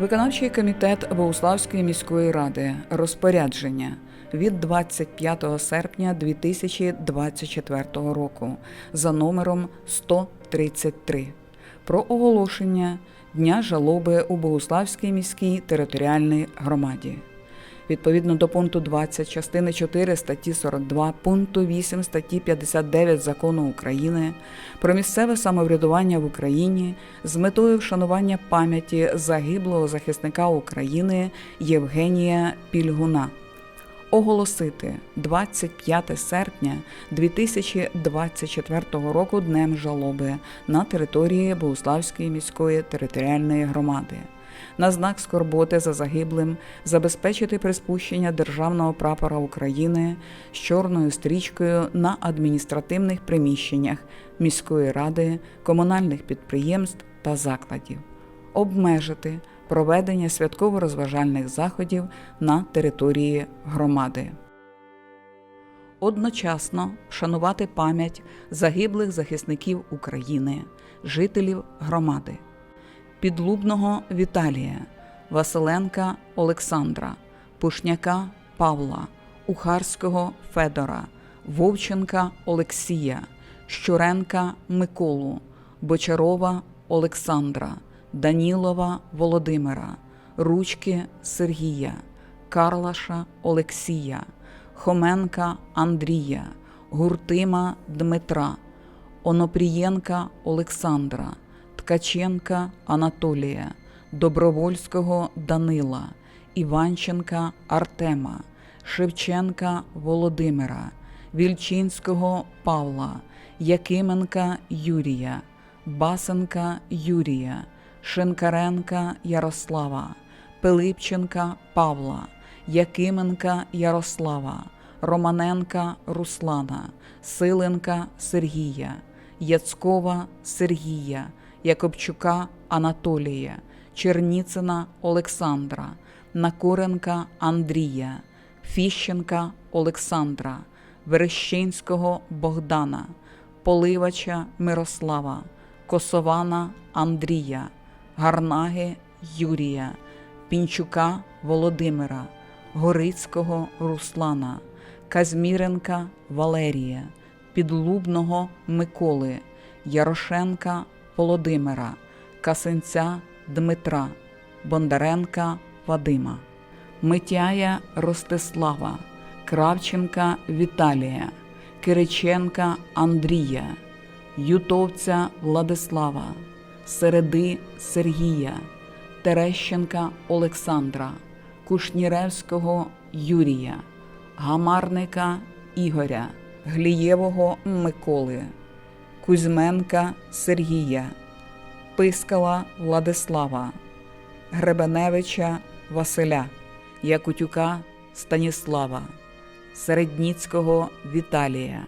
Виконавчий комітет Богуславської міської ради. Розпорядження. Від 25 серпня 2024 року. За номером 133 про оголошення Дня жалоби у Богуславській міській територіальній громаді. Відповідно до пункту 20 частини 4 статті 42, пункту 8 статті 59 Закону України про місцеве самоврядування в Україні з метою вшанування пам'яті загиблого захисника України Євгенія Пільгуна. Оголосити 25 серпня 2024 року днем жалоби на території Богуславської міської територіальної громади на знак скорботи за загиблим забезпечити приспущення державного прапора України з чорною стрічкою на адміністративних приміщеннях міської ради, комунальних підприємств та закладів, обмежити проведення святково-розважальних заходів на території громади. Одночасно вшанувати пам'ять загиблих захисників України, жителів громади. Підлубного Віталія, Василенка Олександра, Пушняка Павла, Ухарського Федора, Вовченка Олексія, Щуренка Миколу, Бочарова Олександра, Данілова Володимира, Ручки Сергія, Карлаша Олексія, Хоменка Андрія, Гуртима Дмитра, Онопрієнка Олександра. Ткаченка Анатолія, Добровольського Данила, Іванченка Артема, Шевченка Володимира, Вільчинського Павла, Якименка Юрія, Басенка Юрія, Шинкаренка Ярослава, Пилипченка Павла, Якименка Ярослава, Романенка Руслана, Силенка Сергія, Яцкова Сергія. Якобчука Анатолія, Черніцина Олександра, Накуренка Андрія, Фіщенка Олександра, Верещинського Богдана, Поливача Мирослава, Косована Андрія, Гарнаги Юрія, Пінчука Володимира, Горицького Руслана, Казміренка Валерія, Підлубного Миколи, Ярошенка Володимира, Касинця Дмитра, Бондаренка Вадима, Митяя Ростислава, Кравченка Віталія, Кириченка Андрія, Ютовця Владислава, Середи Сергія, Терещенка Олександра, Кушніревського Юрія, Гамарника Ігоря, Глієвого Миколи. Кузьменка Сергія, Пискала Владислава, Гребеневича Василя, Якутюка Станіслава, Середніцького Віталія,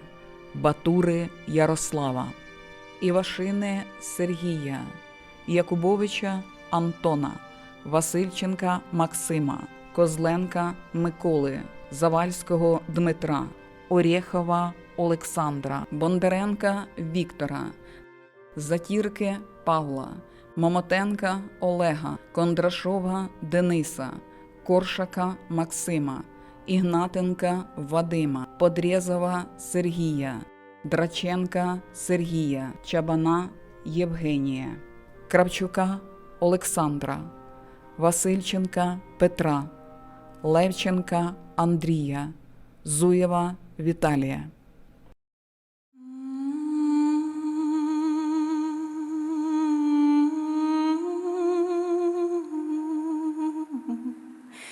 Батури Ярослава, Івашини Сергія, Якубовича Антона, Васильченка Максима, Козленка Миколи, Завальського Дмитра, Орєхова Олександра, Бондаренка Віктора, Затірки Павла, Момотенка Олега, Кондрашова Дениса, Коршака Максима, Ігнатенка Вадима, Подрєзова Сергія, Драченка Сергія, Чабана Євгенія, Кравчука Олександра, Васильченка Петра, Левченка Андрія, Зуєва Віталія.